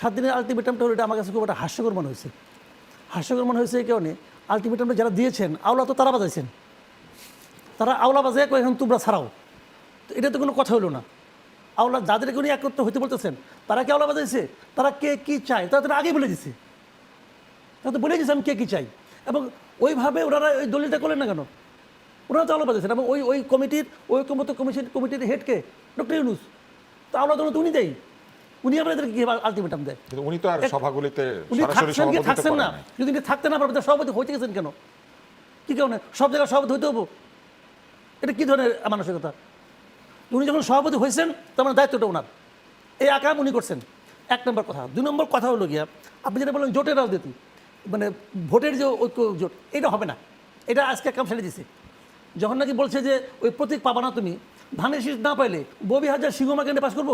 সাত দিনের আলটিমেটামটা হলো এটা আমার কাছে খুব একটা হাস্যকর মনে হয়েছে। হাস্যকর মনে হয়েছে এই কারণে আলটিমেটামটা যারা দিয়েছেন, আওলা তো তারা বাজাইছেন। তারা আওলা বাজায় এখন তোমরা ছাড়াও। তো এটা তো কোনো কথা হলো না। আওলা যাদেরকে উনি একত্র হইতে বলতেছেন, তারা কি আওলা বাজাইছে? তারা কে কী চায়? তারা তো আগেই বলে দিছে। তারা তো বলে দিয়েছে আমি কে কী চাই। এবং ওইভাবে ওনারা ওই দলিলটা করলেন না কেন? ওনারা তো আওলা বাজাইছেন। এবং ওই ওই কমিটির, ওই কমিটি কমিশন, কমিটির হেডকে ডক্টর ইউনুস। তো আওলা তো উনি দেয়। উনি আপনাদেরকে কি আলটিমেটাম দেয়। উনি তো আর সভাগুলিতে উনি সরাসরি থাকছেন কি থাকছেন না। যদি উনি থাকতে না পারবেন সভাপতি হইতে গেছেন কেন? কি কারণে? সব জায়গায় সভাপতি হইতে হব? এটা কি ধরনের মানসিকতা? উনি যখন সভাপতি হয়েছেন তার মানে দায়িত্বটা ওনার। এই আকাম উনি করছেন। এক নম্বর কথা। দুই নম্বর কথা হলো গিয়া আপনি যেটা বললেন জোটের রাজনীতি মানে ভোটের যে ঐক্য জোট এটা হবে না। এটা আজকে কাম ছেড়ে দিছে। যখন নাকি বলছে যে ওই প্রতীক পাবা না তুমি ধানের শীষ না পাইলে ববি হাজার সিংহমা কেন্দ্রে পাস করব?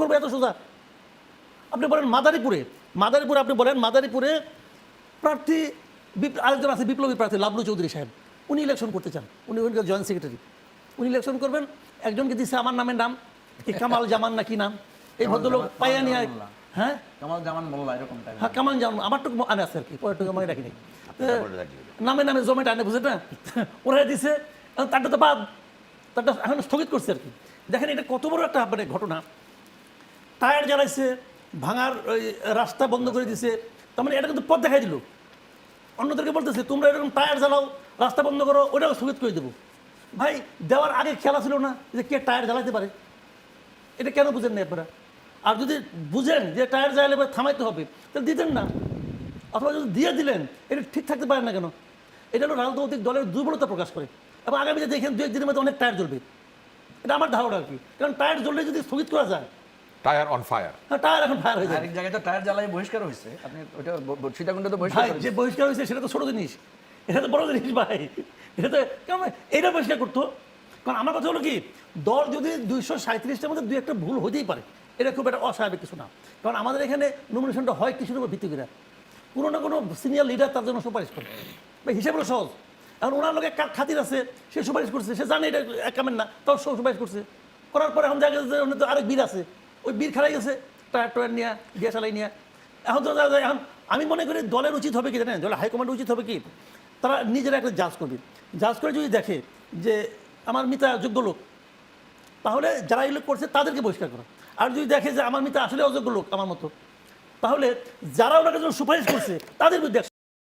করব এত সোজা? আপনি বলেন মাদারীপুরে মাদারীপুরে আপনি বলেন মাদারীপুরে প্রার্থী আরেকজন আছে বিপ্লবী প্রার্থী লাবলু চৌধুরী সাহেব। উনি ইলেকশন করতে চান। উনি ওখানকার জয়েন্ট সেক্রেটারি উনি ইলেকশন করবেন একজনকে দিচ্ছে আমার নামের নাম কামাল জামান না কি নাম। এই ভদ্রলোক পাইয়া নিয়ে হ্যাঁ? কামাল জামান মোল্লা এরকম হ্যাঁ কামাল জামান আমার টুকু আনে আছে আর কি পরের টুকু মনে রাখি নাই। নামে নামে জমেট আনে বুঝে না? ওরা দিছে তারটা তো বাদ তারটা এখন স্থগিত করছে আর কি। দেখেন এটা কত বড় একটা মানে ঘটনা। টায়ার জ্বালাইছে, ভাঙার, ওই, রাস্তা বন্ধ করে দিছে। তার মানে এটা কিন্তু পথ দেখাই দিল। অন্যদেরকে বলতেছে, তোমরা এরকম টায়ার জ্বালাও, রাস্তা বন্ধ করো ওটাও স্থগিত করে দেবো। ভাই, দেওয়ার আগে খেলা ছিল না যে কে টায়ার জ্বালাতে পারে। এটা কেন বুঝেন না আপনারা? আর যদি বুঝেন যে টায়ার জ্বালালে থামাইতে হবে, তাহলে দিতেন না। অথবা যদি দিয়ে দিলেন, এটা ঠিক থাকতে পারে না কেন? এটা হলো রাজনৈতিক দলের দুর্বলতা প্রকাশ করে। এবং আগামীতে দেখেন দু একদিনের মধ্যে অনেক টায়ার জ্বলবে। এটা আমার ধারণা আর কি। কারণ টায়ার জ্বললে যদি স্থগিত করা যায় টায়ার অন ফায়ার হ্যাঁ, টায়ার এখন ফায়ার হয়ে যায় আরেক জায়গায় তো টায়ার জ্বালাই বহিষ্কার হয়েছে আপনি ওইটা ব- সীতাকুণ্ডে তো বহিষ্কার যে বহিষ্কার হয়েছে সেটা তো ছোট জিনিস এটা তো বড় জিনিস ভাই এটা তো কেমন এইটা পরিষ্কার করতো কারণ আমার কথা হলো কি দল যদি দুইশো সাঁত্রিশটার মধ্যে দুই একটা ভুল হতেই পারে এটা খুব একটা অস্বাভাবিক কিছু না কারণ আমাদের এখানে নমিনেশনটা হয় কিছুর উপর ভিত্তি করে কোনো না কোনো সিনিয়র লিডার তার জন্য সুপারিশ করে ভাই হিসাব সহজ এখন ওনার লোক কার খাতির আছে সে সুপারিশ করছে সে জানে এটা কামের না তাও সুপারিশ করছে করার পরে এখন দেখা যাচ্ছে যে তো আরেক বীর আছে ওই বীর খেলাই গেছে, টায়ার টয়ার নিয়ে গ্যাস চালাই নিয়ে। এখন তো এখন আমি মনে করি দলের উচিত হবে কি জানেন? দলের হাইকমান্ডের উচিত হবে কি? তারা নিজেরা একটা জাজ করবে। জাজ করে যদি দেখে যে আমার মিতা যোগ্য লোক, তাহলে যারা এই লোক করছে তাদেরকে বহিষ্কার করা। আর যদি দেখে যে আমার মিতা আসলে অযোগ্য লোক আমার মতো, তাহলে যারা ওনাকে যখন সুপারিশ করছে, তাদের বিরুদ্ধে